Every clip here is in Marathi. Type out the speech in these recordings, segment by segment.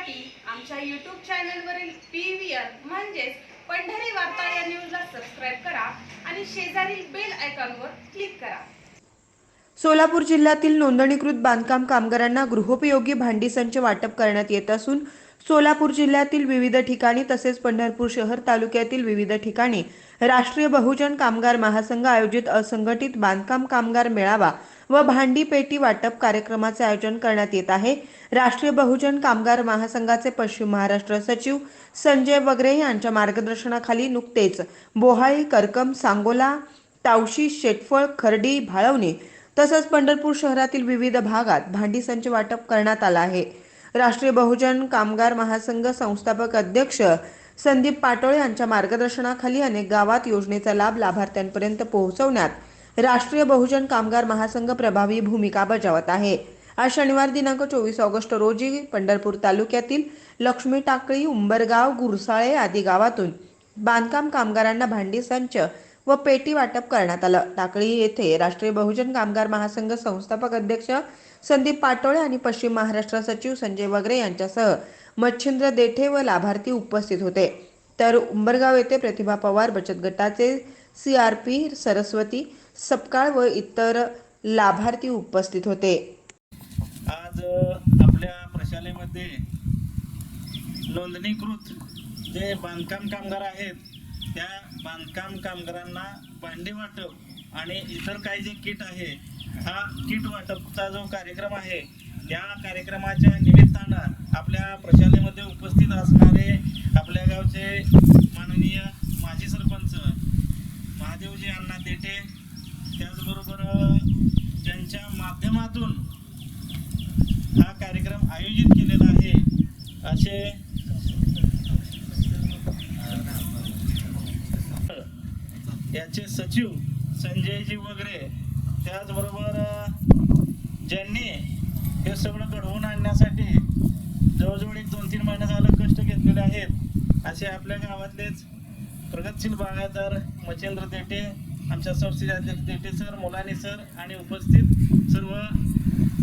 पाहण्यासाठी आमच्या यूट्यूब चॅनलवरील पी व्ही आर म्हणजेच पंढरी वार्ता या न्यूजला सबस्क्राईब करा आणि शेजारील बेल आयकॉनवर क्लिक करा. सोलापूर जिल्ह्यातील नोंदणीकृत बांधकाम कामगारांना गृहोपयोगी भांडी संच वाटप करण्यात येत असून सोलापूर जिल्ह्यातील विविध ठिकाणी तसेच पंढरपूर शहर तालुक्यातील विविध ठिकाणी राष्ट्रीय बहुजन कामगार महासंघ आयोजित असंघटित बांधकाम कामगार मेळावा व भांडी पेटी वाटप कार्यक्रमाचे आयोजन करण्यात येत आहे. राष्ट्रीय बहुजन कामगार महासंघाचे पश्चिम महाराष्ट्र सचिव संजय वगरे यांच्या मार्गदर्शनाखाली नुकतेच बोहाळी करकम सांगोला तावशी शेटफळ खर्डी भाळवणे तसंच पंढरपूर शहरातील विविध भागात भांडी संच वाटप करण्यात आला आहे. राष्ट्रीय बहुजन कामगार महासंघ संस्थापक अध्यक्ष संदीप पाटोळे यांच्या मार्गदर्शनाखाली अनेक गावात योजनेचा लाभ लाभार्थ्यांपर्यंत पोहोचवण्यात राष्ट्रीय बहुजन कामगार महासंघ प्रभावी भूमिका बजावत आहे. आज शनिवार दिनांक चोवीस ऑगस्ट रोजी पंढरपूर तालुक्यातील लक्ष्मी टाकळी उंबरगाव गुरसाळे आदी गावातून बांधकाम कामगारांना भांडी संच व पेटी वाटप करण्यात आलं. टाकळी येथे राष्ट्रीय बहुजन कामगार महासंघ संस्थापक अध्यक्ष संदीप पाटोळे आणि पश्चिम महाराष्ट्र सचिव संजय वगरे यांच्यासह मच्छिंद्र देठे व लाभार्थी उपस्थित होते. तर उंबरगाव येथे प्रतिभा पवार बचत गटाचे C R P Saraswati Sapkal व इतर लाभार्थी उपस्थित होते. आज आपल्या प्रशालेमध्ये नोंदणीकृत जे बांधकाम कामगार आहेत त्या बांधकाम कामगारांना भांडी वाटप आणि इतर काही जे किट आहे हा किट वाटपचा जो कार्यक्रम आहे या कार्यक्रमाच्या निमित्तानं आपल्या प्रशालेमध्ये उपस्थित असणारे आपल्या गावचे माननीय माजी सरपंच महादेवजी अण्णा देठे त्याचबरोबर ज्यांच्या माध्यमातून हा कार्यक्रम आयोजित केलेला आहे. असे याचे सचिव संजयजी वगैरे त्याचबरोबर ज्यांनी हे सगळं घडवून आणण्यासाठी जवळजवळ एक दोन तीन महिने झालं कष्ट घेतलेले आहेत असे आपल्या गावातलेच प्रगतशील बागायतदार मचेंद्र देटे आमच्या संस्थेचे अध्यक्ष देठे सर मुलानी सर आणि उपस्थित सर्व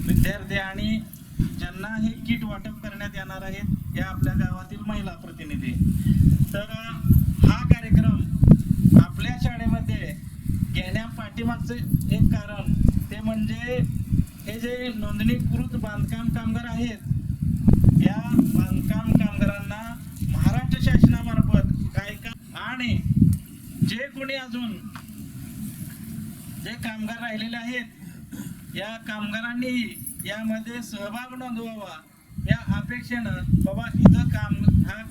विद्यार्थी आणि ज्यांना हे किट वाटप करण्यात येणार आहेत या आपल्या गावातील महिला प्रतिनिधी. तर हा कार्यक्रम आपल्या शाळेमध्ये घेण्या पाठीमागचं एक कारण ते म्हणजे हे जे नोंदणीकृत बांधकाम कामगार आहेत या बांधकाम कामगारांना महाराष्ट्र शासनामार्फत काय का आणि जे कोणी अजून जे कामगार राहिलेले आहेत या कामगारांनी यामध्ये सहभाग नोंदवावा. या अपेक्षेनं बाबा इथं काम हा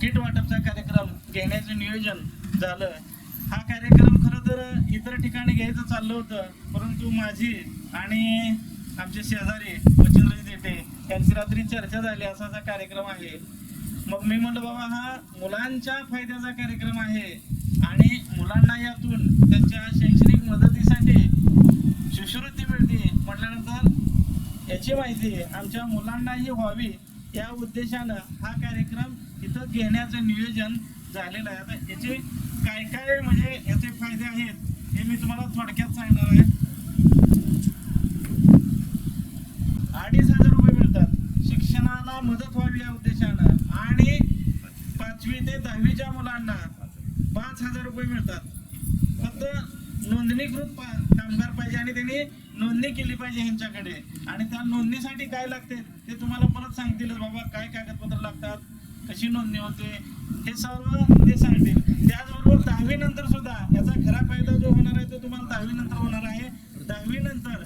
किट वाटपचा कार्यक्रम घेण्याचं नियोजन झालं. हा कार्यक्रम खरं तर इतर ठिकाणी घ्यायचं चाललं होतं परंतु माझी आणि आमचे शेजारी मच्छिंद्रजी देठे यांची रात्री चर्चा झाली असा हा कार्यक्रम आहे. मग मी म्हणलं बाबा हा मुलांच्या फायद्याचा कार्यक्रम आहे आणि मुलांना याची माहिती आमच्या मुलांनाही व्हावी या उद्देशानं हा कार्यक्रम इथं घेण्याचं नियोजन झालेलं आहे. आता याचे काय काय म्हणजे याचे फायदे आहेत हे मी तुम्हाला थोडक्यात सांगणार आहे. अडीच हजार रुपये मिळतात. शिक्षणाला मदत व्हावी या उद्देशानं आणि पाचवी ते दहावीच्या मुलांना पाच हजार रुपये मिळतात. फक्त नोंदणीकृत पा- कामगार पाहिजे आणि त्यांनी नोंदणी केली पाहिजे ह्यांच्याकडे. आणि त्या नोंदणीसाठी काय लागते ते तुम्हाला परत सांगतीलच बाबा काय कागदपत्र लागतात कशी नोंदणी होते हे सर्व ते सांगतील. त्याचबरोबर दहावी नंतर सुद्धा याचा खरा फायदा जो होणार आहे तो तुम्हाला दहावी नंतर होणार आहे. दहावी नंतर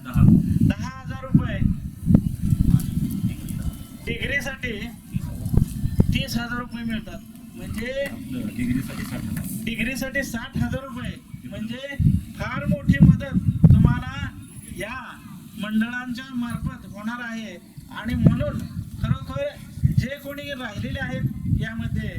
दहा हजार रुपये. डिग्रीसाठी तीस हजार रुपये मिळतात. म्हणजे डिग्रीसाठी साठ हजार रुपये. म्हणजे फार मोठी मदत. या मंडळांच्या मार्फत होणार आहे. आणि म्हणून खरोखर जे कोणी राहिलेले आहेत यामध्ये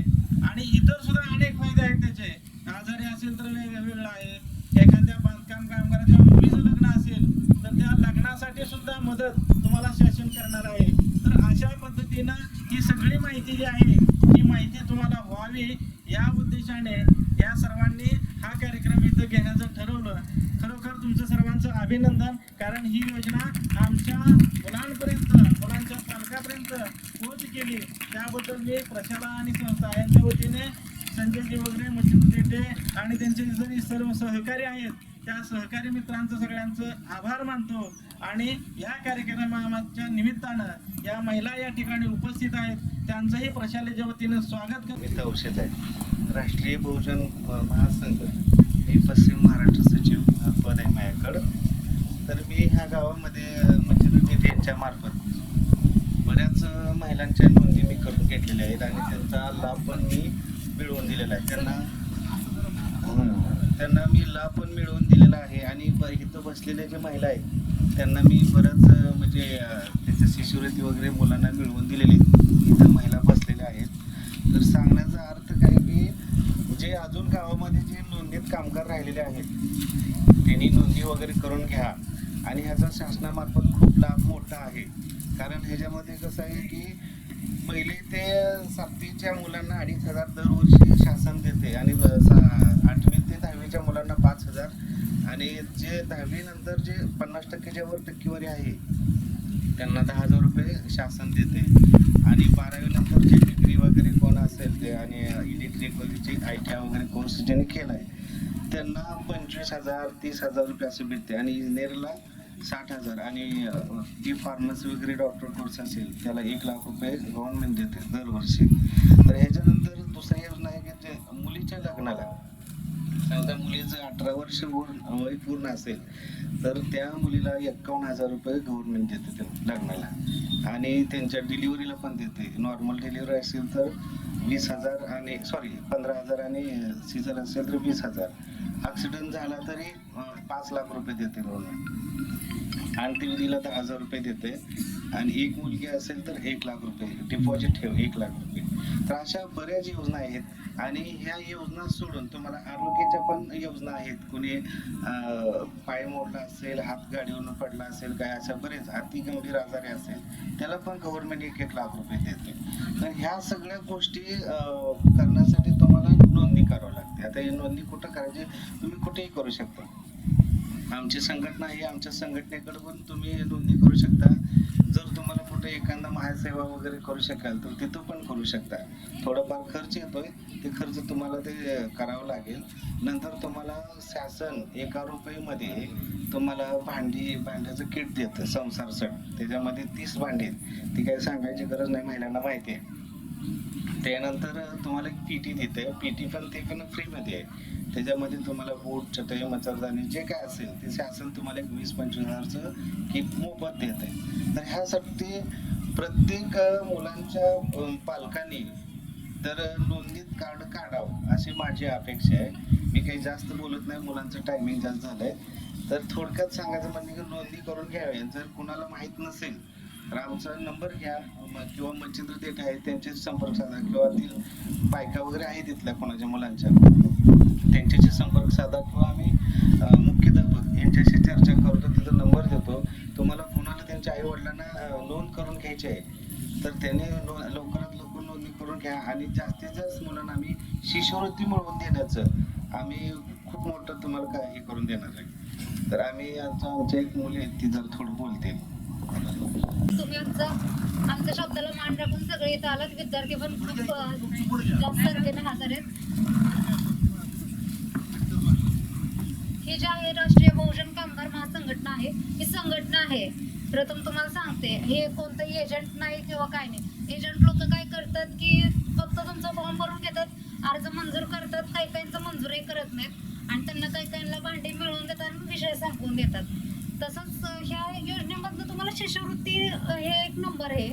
आणि इतर सुद्धा अनेक फायदे आहेत त्याचे. आजारी असेल तर वेगवेगळं आहे. एखाद्या बांधकाम कामगाराच्या मुलीचं लग्न असेल तर त्या लग्नासाठी सुद्धा मदत तुम्हाला शासन करणार आहे. तर अशा पद्धतीनं ही सगळी माहिती जी आहे ही माहिती तुम्हाला व्हावी या उद्देशाने या सर्वांनी हा कार्यक्रम इथं घेण्याचं ठरवलं. खरोखर तुमचं सर्वांचं अभिनंदन. कारण ही योजना आमच्या मुलांपर्यंत मुलांच्या पालकापर्यंत पोहोच केली. त्याबद्दल मी प्रशाला आणि संस्था यांच्या वतीने संजयजी वगैरे मच्छिंद्र देठे आणि त्यांचे जरी सर्व सहकारी आहेत. त्या सहकारी मित्रांचं सगळ्यांचं आभार मानतो. आणि या कार्यक्रमाच्या निमित्तानं या महिला या ठिकाणी उपस्थित आहेत. त्यांचंही प्रशालेच्या वतीनं स्वागत करतो. औषध आहे राष्ट्रीय बहुजन महासंघ हे पश्चिम महाराष्ट्र सचिव अ, पद आहे माझ्याकडं. तर मी ह्या गावामध्ये म्हणजे मंजुरी निधी यांच्या मार्फत बऱ्याच महिलांच्या नोंदी मी करून घेतलेल्या आहेत आणि त्यांचा लाभ पण मी मिळवून दिलेला आहे. त्यांना त्यांना मी लाभ पण मिळवून दिलेला आहे आणि इथं बसलेल्या ज्या महिला आहेत त्यांना मी बरंच म्हणजे अ, त्याच्या शिष्यवृत्ती वगैरे मुलांना मिळवून दिलेले आहेत. इथं महिला बसलेल्या आहेत. तर सांगण्याचा अर्थ काय की जे अजून गावामध्ये जे नोंदणीत कामगार राहिलेले आहेत त्यांनी नोंदणी वगैरे करून घ्या. आणि ह्याचा शासनामार्फत खूप लाभ मोठा आहे. कारण ह्याच्यामध्ये कसं आहे की पहिले ते सातवीच्या मुलांना अडीच हजार दरवर्षी शासन देते. आणि ब- सा- आठवी ते दहावीच्या मुलांना पाच हजार. आणि जे दहावीनंतर जे पन्नास टक्केच्या वर टक्केवारी आहे त्यांना दहा हजार रुपये शासन देते. आणि बारावीनंतर जे डिग्री वगैरे कोण असेल ते आणि इलेक्ट्रिक वगैरे आय टी आय वगैरे कोर्स ज्यांनी केला आहे त्यांना पंचवीस हजार तीस हजार रुपये असं भेटते आणि इंजिनिअरला साठ हजार. आणि ई फार्मसी वगैरे डॉक्टर कोर्स असेल त्याला एक लाख रुपये गव्हर्नमेंट देते दरवर्षी. तर ह्याच्यानंतर दुसरी योजना आहे की जे मुलीच्या लग्नाला. समजा मुलीचं अठरा वर्ष वय पूर्ण असेल तर त्या मुलीला एक्कावन्न हजार रुपये गव्हर्नमेंट देते त्या लग्नाला. आणि त्यांच्या डिलिव्हरीला पण देते. नॉर्मल डिलिव्हरी असेल तर वीस हजार आणि सॉरी पंधरा हजार आणि सीझर असेल तर वीस हजार. ॲक्सिडेंट झाला तरी पाच लाख रुपये देते गव्हर्नमेंट आणि ती विधीला तर हजार रुपये देते. आणि एक मुलगी असेल तर एक लाख रुपये. डिपॉझिट ठेव एक लाख रुपये. तर अशा बऱ्याच योजना आहेत. आणि ह्या योजना सोडून तुम्हाला आरोग्याच्या पण योजना आहेत. कुणी पाय मोडला असेल हात गाडीवरून पडला असेल काय अशा बरेच अति गंभीर आजारी असेल त्याला पण गव्हर्नमेंट एक एक लाख रुपये देते. तर ह्या सगळ्या गोष्टी करण्यासाठी तुम्हाला नोंदणी करावी लागते. आता ही नोंदणी कुठं करायची? तुम्ही कुठेही करू शकता. आमची संघटना आहे आमच्या संघटनेकडून पण तुम्ही नोंदणी करू शकता. जर तुम्हाला कुठे एखादा महासेवा वगैरे करू शकाल तर तिथं पण करू शकता. थोडाफार खर्च येतोय ते खर्च तुम्हाला ते करावं लागेल. नंतर तुम्हाला शासन एका रुपयेमध्ये तुम्हाला भांडी भांड्याचं किट देतं संसार सट त्याच्यामध्ये तीस भांडी आहेत. ती काही सांगायची गरज नाही महिलांना माहिती आहे. त्यानंतर तुम्हाला एक पी टी देते. पी टी पण ते पण फ्रीमध्ये आहे. त्याच्यामध्ये तुम्हाला बूट चटई मच्छरदाणी जे काय असेल ते शासन तुम्हाला एक वीस पंचवीस हजारचं किट मोफत देत आहे तर ह्यासाठी प्रत्येक मुलांच्या पालकांनी तर नोंदणीत कार्ड काढावं अशी माझी अपेक्षा आहे. मी काही जास्त बोलत नाही मुलांचं टायमिंग जास्त झालं आहे तर थोडक्यात सांगायचं म्हणजे की नोंदणी करून घ्यावी. जर कुणाला माहीत नसेल तर आमचा नंबर घ्या. किंवा मच्छिंद्र देठ आहे त्यांचे संपर्क साधा. किंवा ती बायका वगैरे आहे तिथल्या कोणाच्या मुलांच्या. त्यांच्याशी संपर्क साधा किंवा आम्ही मुख्याध्यापक यांच्याशी चर्चा करतो तिथं नंबर देतो. तुम्हाला कोणाला त्यांच्या आई वडिलांना नोंद करून घ्यायची आहे तर त्यांनी नो- लवकरात लवकर नोंदणी करून घ्या. आणि जास्तीत जास्त मुलांना आम्ही शिष्यवृत्ती मिळवून देण्याचं आम्ही खूप मोठं तुम्हाला काय हे करून देणार आहे. तर आम्ही आता आमच्या एक मुली आहेत ती जर थोडं बोलते. तुम्ही आमचा आमच्या शब्दाला मान राखून सगळे इथं आलात. विद्यार्थी पण खूप जास्त संख्येने हजर आहेत. हे जी आहे राष्ट्रीय बहुजन कामगार महासंघटना आहे ही संघटना आहे. प्रथम तुम्हाला सांगते हे कोणतंही एजंट नाही किंवा काय नाही. एजंट लोक काय करतात की फक्त तुमचा फॉर्म भरून घेतात अर्ज मंजूर करतात काही काहींचं मंजूरही करत नाहीत. आणि त्यांना काही काहींना भांडी मिळवून देतात आणि विषय सांगून देतात. तसंच ह्या योजनेमधनं तुम्हाला शिष्यवृत्ती हे एक नंबर आहे.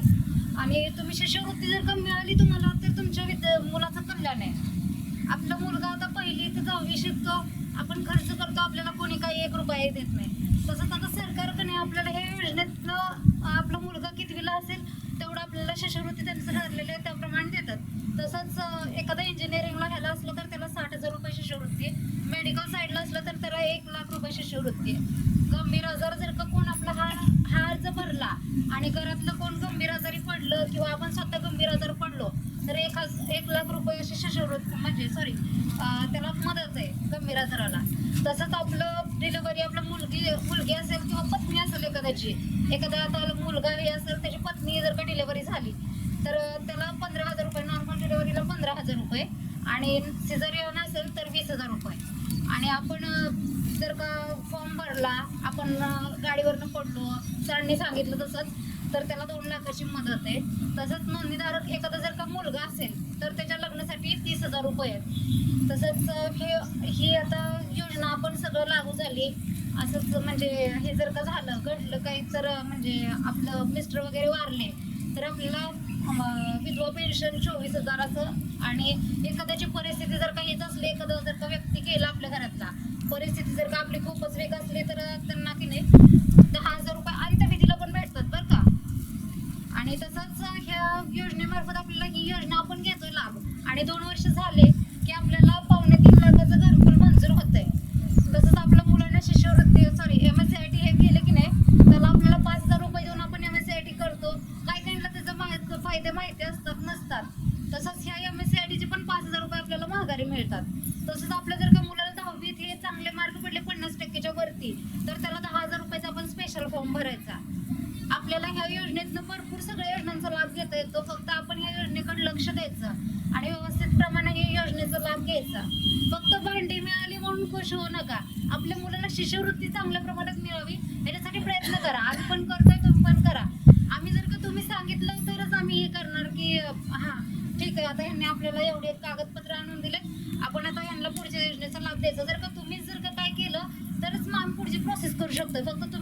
आणि तुम्ही शिष्यवृत्ती जर का मिळाली तुम्हाला तर तुमच्या विद्या मुलाचं कल्याण आहे. आपला मुलगा आता पहिली ते दहावी शिकतो. आपण खर्च करतो आपल्याला कोणी काही एक रुपया देत नाही. तसंच आता सरकारकडे आपल्याला हे योजनेतलं आपला मुलगा कितवीला असेल तेवढं आपल्याला शिष्यवृत्ती त्यांचं ठरलेलं आहे त्याप्रमाणे देतात. तसंच एखादा इंजिनिअरिंगला ह्याला असलं तर त्याला साठ हजार रुपये शिष्यवृत्ती आहे. मेडिकल साईडला असलं तर त्याला एक लाख रुपये शिष्यवृत्ती आहे. गंभीर आजार जर का कोण आपला हा हा अर्ज भरला आणि घरातलं कोण गंभीर आजारी पडलं किंवा आपण स्वतः गंभीर आजार पडलो तर एक हजार एक लाख रुपये अशी शिष्यवृत्ती म्हणजे सॉरी त्याला मदत आहे गंभीर आजाराला. तसंच आपलं डिलिव्हरी आपलं मुलगी मुलगी असेल किंवा पत्नी असेल एखाद्याची एखादा आता मुलगा हे असेल त्याची पत्नी जर का डिलिव्हरी झाली तर त्याला पंधरा हजार रुपये नॉर्मल डिलिव्हरीला पंधरा हजार रुपये आणि सिझरियन असेल तर वीस हजार रुपये. आणि आपण जर का फॉर्म भरला आपण गाडीवरनं पडलो सरांनी सांगितलं तसंच तर त्याला दोन लाखाची मदत आहे. तसंच नोंदणीधारक एखादा जर का मुलगा असेल तर त्याच्या लग्नासाठी तीस हजार रुपये आहेत. तसंच हे ही आता योजना आपण सगळं लागू झाली. असंच म्हणजे हे जर का झालं घडलं काही तर म्हणजे आपलं मिस्टर वगैरे वारले तर आपल्याला विधवा पेन्शन चोवीस हजाराचं आणि एखाद्याची परिस्थिती जर का येत असली एखादा जर का व्यक्ती केला आपल्या घरातला परिस्थिती जर का आपली खूपच वेग असली तर त्यांना की नाही दहा हजार रुपये अंत्यविधीला पण भेटतात बरं का आणि तसंच ह्या योजनेमार्फत आपल्याला ही योजना आपण घेतोय लाभ. आणि दोन वर्ष झाले की आपल्याला पावणे तीन लाखाचं घरकुल मंजूर होतंय तसंच आपल्या मुलांना शिष्यवृत्ती sorry M S C I T हे केलं की नाही त्याला आपल्याला पाच हजार रुपये देऊन आपण M S C I T करतो काही काहींना त्याचं माहीत फायदे माहिती असतात नसतात तसंच ह्या एम एस सी आय टीचे पण पाच हजार रुपये आपल्याला महागारी मिळतात तसंच आपल्या जर का मुलाला दहावीत हे चांगले मार्क पडले पन्नास टक्केच्या वरती तर त्याला दहा हजार रुपयाचा आपण स्पेशल फॉर्म भरायचा आपल्याला ह्या योजनेतनं भरपूर सगळ्या योजनांचा लाभ येतो फक्त आपण या योजनेकडे लक्ष द्यायचं आणि व्यवस्थित प्रमाणे या योजनेचा लाभ घ्यायचा. फक्त भांडी मिळाली म्हणून खुश होऊ नका. आपल्या मुलाला शिष्यवृत्ती चांगल्या प्रमाणात मिळावी याच्यासाठी प्रयत्न करा. आम्ही पण करतोय तुम्ही पण करा. आम्ही जर का तुम्ही सांगितलं तरच आम्ही हे करणार की हां ठीक आहे. आता ह्यांनी आपल्याला एवढे कागदपत्र आणून दिले आपण आता ह्यांना पुढच्या योजनेचा लाभ द्यायचा. जर का तुम्ही जर का काय केलं तरच मग आम्ही पुढची प्रोसेस करू शकतो फक्त